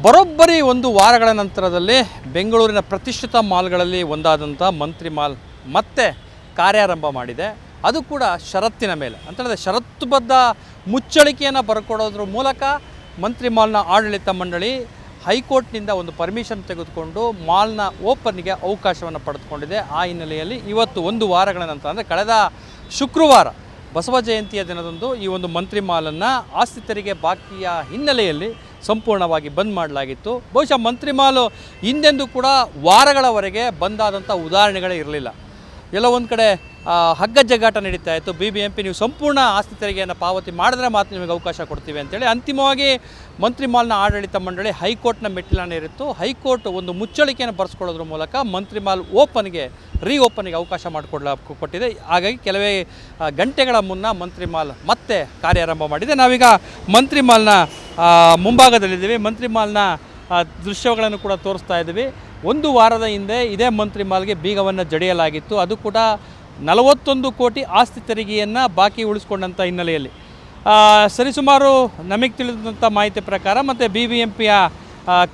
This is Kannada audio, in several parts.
ಬರೋಬ್ಬರಿ ಒಂದು ವಾರಗಳ ನಂತರದಲ್ಲಿ ಬೆಂಗಳೂರಿನ ಪ್ರತಿಷ್ಠಿತ ಮಾಲ್ಗಳಲ್ಲಿ ಒಂದಾದಂಥ ಮಂತ್ರಿ ಮಾಲ್ ಮತ್ತೆ ಕಾರ್ಯಾರಂಭ ಮಾಡಿದೆ. ಅದು ಕೂಡ ಷರತ್ತಿನ ಮೇಲೆ. ಅಂತ ಹೇಳಿದ್ರೆ ಷರತ್ತುಬದ್ಧ ಮುಚ್ಚಳಿಕೆಯನ್ನು ಬರ್ಕೊಡೋದ್ರ ಮೂಲಕ ಮಂತ್ರಿ ಮಾಲ್ನ ಆಡಳಿತ ಮಂಡಳಿ ಹೈಕೋರ್ಟ್ನಿಂದ ಒಂದು ಪರ್ಮಿಷನ್ ತೆಗೆದುಕೊಂಡು ಮಾಲ್ನ ಓಪನ್ಗೆ ಅವಕಾಶವನ್ನು ಪಡೆದುಕೊಂಡಿದೆ. ಆ ಹಿನ್ನೆಲೆಯಲ್ಲಿ ಇವತ್ತು ಒಂದು ವಾರಗಳ ನಂತರ, ಅಂದರೆ ಕಳೆದ ಶುಕ್ರವಾರ ಬಸವ ಜಯಂತಿಯ ದಿನದಂದು ಈ ಒಂದು ಮಂತ್ರಿ ಮಾಲನ್ನು ಆಸ್ತಿ ತೆರಿಗೆ ಬಾಕಿಯ ಹಿನ್ನೆಲೆಯಲ್ಲಿ ಸಂಪೂರ್ಣವಾಗಿ ಬಂದ್ ಮಾಡಲಾಗಿತ್ತು. ಬಹುಶಃ ಮಂತ್ರಿ ಮಾಲು ಹಿಂದೆಂದೂ ಕೂಡ ವಾರಗಳವರೆಗೆ ಬಂದಾದಂಥ ಉದಾಹರಣೆಗಳೇ ಇರಲಿಲ್ಲ. ಎಲ್ಲ ಒಂದು ಕಡೆ ಹಗ್ಗ ಜಗ್ಗಾಟ ನಡೀತಾ ಇತ್ತು. ಬಿ ಬಿ ಎಂ ಪಿ ನೀವು ಸಂಪೂರ್ಣ ಆಸ್ತಿ ತೆರಿಗೆಯನ್ನು ಪಾವತಿ ಮಾಡಿದ್ರೆ ಮಾತ್ರ ನಿಮಗೆ ಅವಕಾಶ ಕೊಡ್ತೀವಿ ಅಂತೇಳಿ ಅಂತಿಮವಾಗಿ ಮಂತ್ರಿ ಮಾಲ್ನ ಆಡಳಿತ ಮಂಡಳಿ ಹೈಕೋರ್ಟ್ನ ಮೆಟ್ಟಿಲನ್ನು ಏರಿತ್ತು ಹೈಕೋರ್ಟ್ ಒಂದು ಮುಚ್ಚಳಿಕೆಯನ್ನು ಬರೆಸ್ಕೊಳ್ಳೋದ್ರ ಮೂಲಕ ಮಂತ್ರಿ ಮಾಲ್ ಓಪನ್ಗೆ ರೀ ಓಪನ್ಗೆ ಅವಕಾಶ ಮಾಡಿಕೊಡ್ಲ ಕೊಟ್ಟಿದೆ. ಹಾಗಾಗಿ ಕೆಲವೇ ಗಂಟೆಗಳ ಮುನ್ನ ಮಂತ್ರಿ ಮಾಲ್ ಮತ್ತೆ ಕಾರ್ಯಾರಂಭ ಮಾಡಿದೆ. ನಾವೀಗ ಮಂತ್ರಿ ಮಾಲ್ನ ಮುಂಭಾಗದಲ್ಲಿದ್ದೀವಿ. ಮಂತ್ರಿ ಮಾಲ್ನ ದೃಶ್ಯಗಳನ್ನು ಕೂಡ ತೋರಿಸ್ತಾ ಇದ್ದೀವಿ. ಒಂದು ವಾರದ ಹಿಂದೆ ಇದೇ ಮಂತ್ರಿ ಮಾಲ್ಗೆ ಬೀಗವನ್ನು ಜಡಿಯಲಾಗಿತ್ತು. ಅದು ಕೂಡ ನಲವತ್ತೊಂದು ಕೋಟಿ ಆಸ್ತಿ ತೆರಿಗೆಯನ್ನು ಬಾಕಿ ಉಳಿಸ್ಕೊಂಡಂಥ ಹಿನ್ನೆಲೆಯಲ್ಲಿ. ಸರಿಸುಮಾರು ನಮಗೆ ತಿಳಿದಂಥ ಮಾಹಿತಿ ಪ್ರಕಾರ ಮತ್ತು ಬಿ ಬಿ ಎಂ ಪಿಯ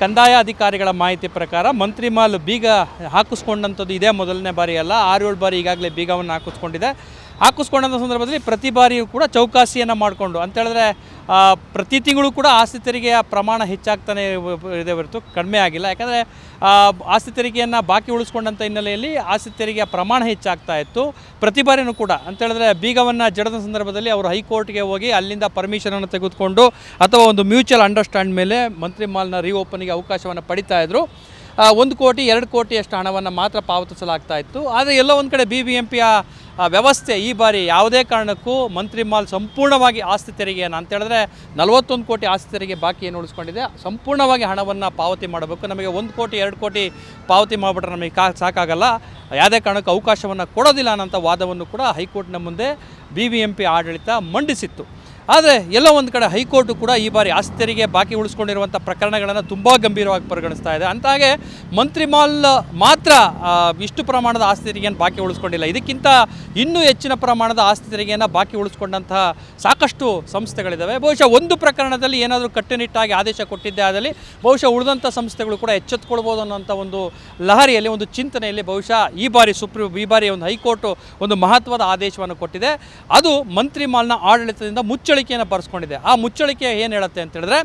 ಕಂದಾಯ ಅಧಿಕಾರಿಗಳ ಮಾಹಿತಿ ಪ್ರಕಾರ ಮಂತ್ರಿ ಮಾಲ್ ಬೀಗ ಹಾಕಿಸ್ಕೊಂಡಂಥದ್ದು ಇದೇ ಮೊದಲನೇ ಬಾರಿ ಅಲ್ಲ ಆರು ಏಳು ಬಾರಿ ಈಗಾಗಲೇ ಬೀಗವನ್ನು ಹಾಕಿಸ್ಕೊಂಡಿದೆ. ಹಾಕಿಸ್ಕೊಂಡಂಥ ಸಂದರ್ಭದಲ್ಲಿ ಪ್ರತಿ ಬಾರಿಯೂ ಕೂಡ ಚೌಕಾಸಿಯನ್ನು ಮಾಡಿಕೊಂಡು ಅಂತ ಹೇಳಿದ್ರೆ ಪ್ರತಿ ತಿಂಗಳು ಕೂಡ ಆಸ್ತಿ ತೆರಿಗೆಯ ಪ್ರಮಾಣ ಹೆಚ್ಚಾಗ್ತಾನೆ ಇದೆ ಹೊರತು, ಕಡಿಮೆ ಆಗಿಲ್ಲ. ಯಾಕಂದರೆ ಆಸ್ತಿ ತೆರಿಗೆಯನ್ನು ಬಾಕಿ ಉಳಿಸ್ಕೊಂಡಂಥ ಹಿನ್ನೆಲೆಯಲ್ಲಿ ಆಸ್ತಿ ತೆರಿಗೆಯ ಪ್ರಮಾಣ ಹೆಚ್ಚಾಗ್ತಾ ಇತ್ತು. ಪ್ರತಿ ಬಾರಿನೂ ಕೂಡ ಅಂತ ಹೇಳಿದ್ರೆ, ಬೀಗವನ್ನು ಜಡದ ಸಂದರ್ಭದಲ್ಲಿ ಅವರು ಹೈಕೋರ್ಟ್ಗೆ ಹೋಗಿ ಅಲ್ಲಿಂದ ಪರ್ಮಿಷನನ್ನು ತೆಗೆದುಕೊಂಡು ಅಥವಾ ಒಂದು ಮ್ಯೂಚುವಲ್ ಅಂಡರ್ಸ್ಟ್ಯಾಂಡ್ ಮೇಲೆ ಮಂತ್ರಿ ಮಾಲ್ನ ರೀಓಪನ್ಗೆ ಅವಕಾಶವನ್ನು ಪಡಿತಾ ಇದ್ದರು ಒಂದು ಕೋಟಿ, ಎರಡು ಕೋಟಿಯಷ್ಟು ಹಣವನ್ನು ಮಾತ್ರ ಪಾವತಿಸಲಾಗ್ತಾ ಇತ್ತು. ಆದರೆ ಎಲ್ಲೋ ಒಂದು ಕಡೆ ಬಿ ಬಿ ಎಂ ಪಿಯ ವ್ಯವಸ್ಥೆ ಈ ಬಾರಿ ಯಾವುದೇ ಕಾರಣಕ್ಕೂ ಮಂತ್ರಿ ಮಾಲ್ ಸಂಪೂರ್ಣವಾಗಿ ಆಸ್ತಿ ತೆರಿಗೆಯನ್ನು ಅಂತ ಹೇಳಿದ್ರೆ ನಲವತ್ತೊಂದು ಕೋಟಿ ಆಸ್ತಿ ತೆರಿಗೆ ಬಾಕಿ ಏನು ಉಳಿಸ್ಕೊಂಡಿದೆ, ಸಂಪೂರ್ಣವಾಗಿ ಹಣವನ್ನು ಪಾವತಿ ಮಾಡಬೇಕು. ನಮಗೆ ಒಂದು ಕೋಟಿ, ಎರಡು ಕೋಟಿ ಪಾವತಿ ಮಾಡಿಬಿಟ್ರೆ ನಮಗೆ ಕಾ ಸಾಕಾಗಲ್ಲ. ಯಾವುದೇ ಕಾರಣಕ್ಕೂ ಅವಕಾಶವನ್ನು ಕೊಡೋದಿಲ್ಲ ಅನ್ನೋಂಥ ವಾದವನ್ನು ಕೂಡ ಹೈಕೋರ್ಟ್ನ ಮುಂದೆ ಬಿ ಆಡಳಿತ ಮಂಡಿಸಿತ್ತು. ಆದರೆ ಎಲ್ಲೋ ಒಂದು ಕಡೆ ಹೈಕೋರ್ಟು ಕೂಡ ಈ ಬಾರಿ ಆಸ್ತಿ ತೆರಿಗೆ ಬಾಕಿ ಉಳಿಸ್ಕೊಂಡಿರುವಂಥ ಪ್ರಕರಣಗಳನ್ನು ತುಂಬ ಗಂಭೀರವಾಗಿ ಪರಿಗಣಿಸ್ತಾ ಇದೆ. ಅಂತಾಗೆ ಮಂತ್ರಿ ಮಾಲ್ ಮಾತ್ರ ಇಷ್ಟು ಪ್ರಮಾಣದ ಆಸ್ತಿ ತೆರಿಗೆಯನ್ನು ಬಾಕಿ ಉಳಿಸ್ಕೊಂಡಿಲ್ಲ. ಇದಕ್ಕಿಂತ ಇನ್ನೂ ಹೆಚ್ಚಿನ ಪ್ರಮಾಣದ ಆಸ್ತಿ ತೆರಿಗೆಯನ್ನು ಬಾಕಿ ಉಳಿಸ್ಕೊಂಡಂತಹ ಸಾಕಷ್ಟು ಸಂಸ್ಥೆಗಳಿದ್ದಾವೆ ಬಹುಶಃ ಒಂದು ಪ್ರಕರಣದಲ್ಲಿ ಏನಾದರೂ ಕಟ್ಟುನಿಟ್ಟಾಗಿ ಆದೇಶ ಕೊಟ್ಟಿದ್ದೇ ಆದಲ್ಲಿ ಬಹುಶಃ ಉಳಿದಂಥ ಸಂಸ್ಥೆಗಳು ಕೂಡ ಎಚ್ಚೆತ್ತುಕೊಳ್ಬೋದು ಅನ್ನೋಂಥ ಒಂದು ಲಹರಿಯಲ್ಲಿ, ಒಂದು ಚಿಂತನೆಯಲ್ಲಿ ಬಹುಶಃ ಈ ಬಾರಿ ಸುಪ್ರೀಂ, ಈ ಬಾರಿ ಒಂದು ಹೈಕೋರ್ಟು ಒಂದು ಮಹತ್ವದ ಆದೇಶವನ್ನು ಕೊಟ್ಟಿದೆ. ಅದು ಮಂತ್ರಿ ಮಾಲ್ನ ಆಡಳಿತದಿಂದ ಮುಚ್ಚಳಿಕೆಯನ್ನು ಬರೆಸ್ಕೊಂಡಿದೆ. ಆ ಮುಚ್ಚಳಿಕೆ ಏನು ಹೇಳುತ್ತೆ ಅಂತ ಹೇಳಿದ್ರೆ,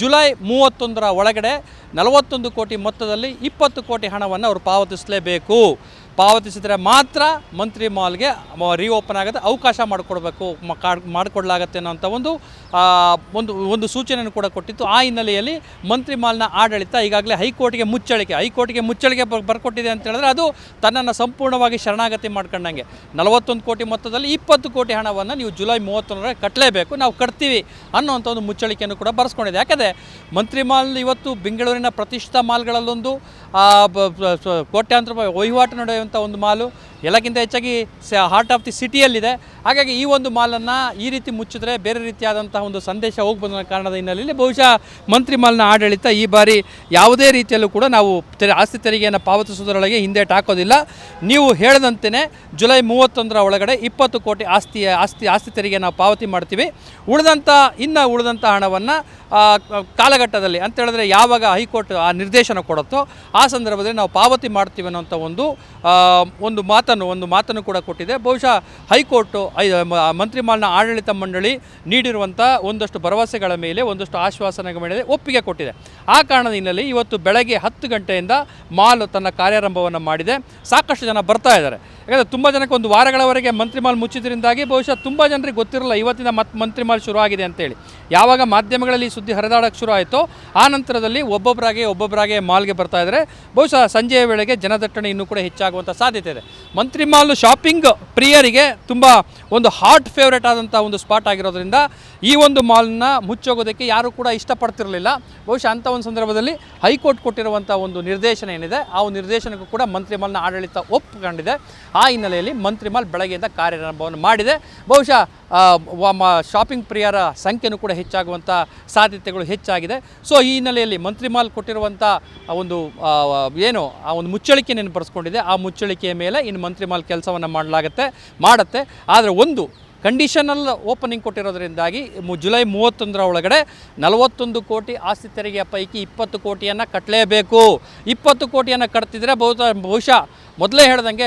ಜುಲೈ ಮೂವತ್ತೊಂದರ ಒಳಗಡೆ ನಲವತ್ತೊಂದು ಕೋಟಿ ಮೊತ್ತದಲ್ಲಿ ಇಪ್ಪತ್ತು ಕೋಟಿ ಹಣವನ್ನು ಅವರು ಪಾವತಿಸಲೇಬೇಕು. ಪಾವತಿಸಿದರೆ ಮಾತ್ರ ಮಂತ್ರಿ ಮಾಲ್ಗೆ ರೀಓಪನ್ ಆಗುತ್ತೆ, ಅವಕಾಶ ಮಾಡಿಕೊಡ್ಬೇಕು ಮಾಡಿಕೊಡ್ಲಾಗತ್ತೆ ಅನ್ನೋಂಥ ಒಂದು ಒಂದು ಒಂದು ಸೂಚನೆಯನ್ನು ಕೂಡ ಕೊಟ್ಟಿತ್ತು. ಆ ಹಿನ್ನೆಲೆಯಲ್ಲಿ ಮಂತ್ರಿ ಮಾಲ್ನ ಆಡಳಿತ ಈಗಾಗಲೇ ಹೈಕೋರ್ಟ್ಗೆ ಮುಚ್ಚಳಿಕೆ ಹೈಕೋರ್ಟ್ಗೆ ಮುಚ್ಚಳಿಕೆ ಬರ್- ಬರ್ಕೊಟ್ಟಿದೆ ಅಂತ ಹೇಳಿದ್ರೆ ಅದು ತನ್ನನ್ನು ಸಂಪೂರ್ಣವಾಗಿ ಶರಣಾಗತಿ ಮಾಡ್ಕೊಂಡಂಗೆ. ನಲವತ್ತೊಂದು ಕೋಟಿ ಮೊತ್ತದಲ್ಲಿ ಇಪ್ಪತ್ತು ಕೋಟಿ ಹಣವನ್ನು ನೀವು ಜುಲೈ ಮೂವತ್ತೊಂದರೊಳಗೆ ಕಟ್ಟಲೇಬೇಕು, ನಾವು ಕಟ್ತೀವಿ ಅನ್ನೋಂಥ ಒಂದು ಮುಚ್ಚಳಿಕೆಯನ್ನು ಕೂಡ ಬರೆಸ್ಕೊಂಡಿದೆ. ಯಾಕಂದರೆ ಮಂತ್ರಿ ಮಾಲ್ ಇವತ್ತು ಬೆಂಗಳೂರಿನ ಪ್ರತಿಷ್ಠಿತ ಮಾಲ್ಗಳಲ್ಲೊಂದು ಕೋಟ್ಯಾಂತರ ರೂಪಾಯಿ ವಹಿವಾಟು ನಡೆಯುವಂಥ ಒಂದು ಮಾಲು. ಎಲ್ಲಕ್ಕಿಂತ ಹೆಚ್ಚಾಗಿ ಸ ಹಾರ್ಟ್ ಆಫ್ ದಿ ಸಿಟಿಯಲ್ಲಿದೆ ಹಾಗಾಗಿ ಈ ಒಂದು ಮಾಲನ್ನು ಈ ರೀತಿ ಮುಚ್ಚಿದ್ರೆ ಬೇರೆ ರೀತಿಯಾದಂತಹ ಒಂದು ಸಂದೇಶ ಹೋಗ್ಬೋದು ಅನ್ನೋ ಕಾರಣದ ಹಿನ್ನೆಲೆಯಲ್ಲಿ ಬಹುಶಃ ಮಂತ್ರಿ ಮಾಲ್ನ ಆಡಳಿತ ಈ ಬಾರಿ ಯಾವುದೇ ರೀತಿಯಲ್ಲೂ ಕೂಡ ನಾವು ತೆರೆ ಆಸ್ತಿ ತೆರಿಗೆಯನ್ನು ಪಾವತಿಸುವುದರೊಳಗೆ ಹಿಂದೇಟು ಹಾಕೋದಿಲ್ಲ ನೀವು ಹೇಳದಂತೆಯೇ ಜುಲೈ ಮೂವತ್ತೊಂದರ ಒಳಗಡೆ ಇಪ್ಪತ್ತು ಕೋಟಿ ಆಸ್ತಿ ಆಸ್ತಿ ಆಸ್ತಿ ತೆರಿಗೆ ನಾವು ಪಾವತಿ ಮಾಡ್ತೀವಿ. ಉಳಿದಂಥ ಇನ್ನು ಉಳಿದಂಥ ಹಣವನ್ನು ಕಾಲಘಟ್ಟದಲ್ಲಿ ಅಂತ ಹೇಳಿದ್ರೆ ಯಾವಾಗ ಹೈಕೋರ್ಟ್ ಆ ನಿರ್ದೇಶನ ಕೊಡುತ್ತೋ ಆ ಸಂದರ್ಭದಲ್ಲಿ ನಾವು ಪಾವತಿ ಮಾಡ್ತೀವಿ ಅನ್ನೋಂಥ ಒಂದು ಒಂದು ಮಾತನ್ನು ಒಂದು ಮಾತನ್ನು ಕೂಡ ಕೊಟ್ಟಿದೆ. ಬಹುಶಃ ಹೈಕೋರ್ಟು, ಐ- ಮ- ಮಂತ್ರಿ ಮಾಲ್ನ ಆಡಳಿತ ಮಂಡಳಿ ನೀಡಿರುವಂಥ ಒಂದಷ್ಟು ಭರವಸೆಗಳ ಮೇಲೆ, ಒಂದಷ್ಟು ಆಶ್ವಾಸನೆಗಳ ಮೇಲೆ ಒಪ್ಪಿಗೆ ಕೊಟ್ಟಿದೆ. ಆ ಕಾರಣದ ಹಿನ್ನೆಲೆ ಇವತ್ತು ಬೆಳಗ್ಗೆ ಹತ್ತು ಗಂಟೆಯಿಂದ ಮಾಲ್ ತನ್ನ ಕಾರ್ಯಾರಂಭವನ್ನು ಮಾಡಿದೆ. ಸಾಕಷ್ಟು ಜನ ಬರ್ತಾ ಇದ್ದಾರೆ. ಯಾಕಂದರೆ ತುಂಬ ಜನಕ್ಕೆ ಒಂದು ವಾರಗಳವರೆಗೆ ಮಂತ್ರಿ ಮಾಲ್ ಮುಚ್ಚಿದ್ರಿಂದಾಗಿ ಬಹುಶಃ ತುಂಬ ಜನರಿಗೆ ಗೊತ್ತಿರಲ್ಲ ಇವತ್ತಿನ ಮತ್ ಮಂತ್ರಿ ಮಾಲ್ ಶುರು ಆಗಿದೆ ಅಂತೇಳಿ. ಯಾವಾಗ ಮಾಧ್ಯಮಗಳಲ್ಲಿ ಸುದ್ದಿ ಹರಿದಾಡೋಕ್ಕೆ ಶುರು ಆಯಿತೋ ಆ ನಂತರದಲ್ಲಿ ಒಬ್ಬೊಬ್ಬರಾಗೆ ಒಬ್ಬೊಬ್ಬರಾಗೆ ಮಾಲ್ಗೆ ಬರ್ತಾ ಇದ್ದಾರೆ ಬಹುಶಃ ಸಂಜೆಯ ವೇಳೆಗೆ ಜನದಟ್ಟಣೆ ಇನ್ನೂ ಕೂಡ ಹೆಚ್ಚಾಗುವಂಥ ಸಾಧ್ಯತೆ ಇದೆ. ಮಂತ್ರಿ ಮಾಲ್ ಶಾಪಿಂಗ್ ಪ್ರಿಯರಿಗೆ ತುಂಬ ಒಂದು ಹಾಟ್ ಫೇವ್ರೇಟ್ ಆದಂಥ ಒಂದು ಸ್ಪಾಟ್ ಆಗಿರೋದ್ರಿಂದ ಈ ಒಂದು ಮಾಲ್ನ ಮುಚ್ಚೋಗೋದಕ್ಕೆ ಯಾರೂ ಕೂಡ ಇಷ್ಟಪಡ್ತಿರಲಿಲ್ಲ. ಬಹುಶಃ ಅಂಥ ಒಂದು ಸಂದರ್ಭದಲ್ಲಿ ಹೈಕೋರ್ಟ್ ಕೊಟ್ಟಿರುವಂಥ ಒಂದು ನಿರ್ದೇಶನ ಏನಿದೆ, ಆ ನಿರ್ದೇಶನಕ್ಕೂ ಕೂಡ ಮಂತ್ರಿ ಮಾಲ್ನ ಆಡಳಿತ ಒಪ್ಪಿಕೊಂಡಿದೆ ಆ ಹಿನ್ನೆಲೆಯಲ್ಲಿ ಮಂತ್ರಿ ಮಾಲ್ ಬೆಳಗ್ಗೆಯಿಂದ ಕಾರ್ಯಾರಂಭವನ್ನು ಮಾಡಿದೆ. ಬಹುಶಃ ಶಾಪಿಂಗ್ ಪ್ರಿಯರ ಸಂಖ್ಯೆನೂ ಕೂಡ ಹೆಚ್ಚಾಗುವಂಥ ಸಾಧ್ಯತೆಗಳು ಹೆಚ್ಚಾಗಿದೆ. ಸೊ, ಈ ಹಿನ್ನೆಲೆಯಲ್ಲಿ ಮಂತ್ರಿ ಮಾಲ್ ಕೊಟ್ಟಿರುವಂಥ ಒಂದು ಏನು, ಆ ಒಂದು ಮುಚ್ಚಳಿಕೆಯನ್ನು ಬರೆಸ್ಕೊಂಡಿದೆ ಆ ಮುಚ್ಚಳಿಕೆಯ ಮೇಲೆ ಇನ್ನು ಮಂತ್ರಿ ಮಾಲ್ ಕೆಲಸವನ್ನು ಮಾಡಲಾಗುತ್ತೆ, ಮಾಡುತ್ತೆ. ಆದರೆ ಒಂದು ಕಂಡೀಷನಲ್ ಓಪನಿಂಗ್ ಕೊಟ್ಟಿರೋದ್ರಿಂದಾಗಿ ಜುಲೈ ಮೂವತ್ತೊಂದರ ಒಳಗಡೆ ನಲವತ್ತೊಂದು ಕೋಟಿ ಆಸ್ತಿ ತೆರಿಗೆಯ ಪೈಕಿ ಇಪ್ಪತ್ತು ಕೋಟಿಯನ್ನು ಕಟ್ಟಲೇಬೇಕು ಇಪ್ಪತ್ತು ಕೋಟಿಯನ್ನು ಕಟ್ತಿದ್ರೆ ಬಹುತಃ, ಬಹುಶಃ ಮೊದಲೇ ಹೇಳ್ದಂಗೆ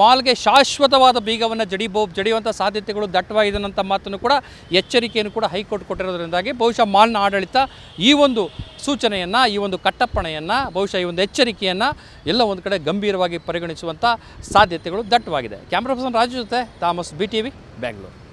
ಮಾಲ್ಗೆ ಶಾಶ್ವತವಾದ ಬೀಗವನ್ನು ಜಡಿಬೋ ಜಡಿಯುವಂಥ ಸಾಧ್ಯತೆಗಳು ದಟ್ಟವಾಗಿದೆ ಅನ್ನೋಂಥ ಮಾತನ್ನು ಕೂಡ ಎಚ್ಚರಿಕೆಯನ್ನು ಕೂಡ ಹೈಕೋರ್ಟ್ ಕೊಟ್ಟಿರೋದ್ರಿಂದಾಗಿ ಬಹುಶಃ ಮಾಲ್ನ ಆಡಳಿತ ಈ ಒಂದು ಸೂಚನೆಯನ್ನು, ಈ ಒಂದು ಕಟ್ಟಪ್ಪಣೆಯನ್ನು, ಬಹುಶಃ ಈ ಒಂದು ಎಚ್ಚರಿಕೆಯನ್ನು ಎಲ್ಲ ಒಂದು ಕಡೆ ಗಂಭೀರವಾಗಿ ಪರಿಗಣಿಸುವಂಥ ಸಾಧ್ಯತೆಗಳು ದಟ್ಟವಾಗಿದೆ. ಕ್ಯಾಮ್ರಾ ಪರ್ಸನ್ ರಾಜು ಜೊತೆ Thomas B T V Bengaluru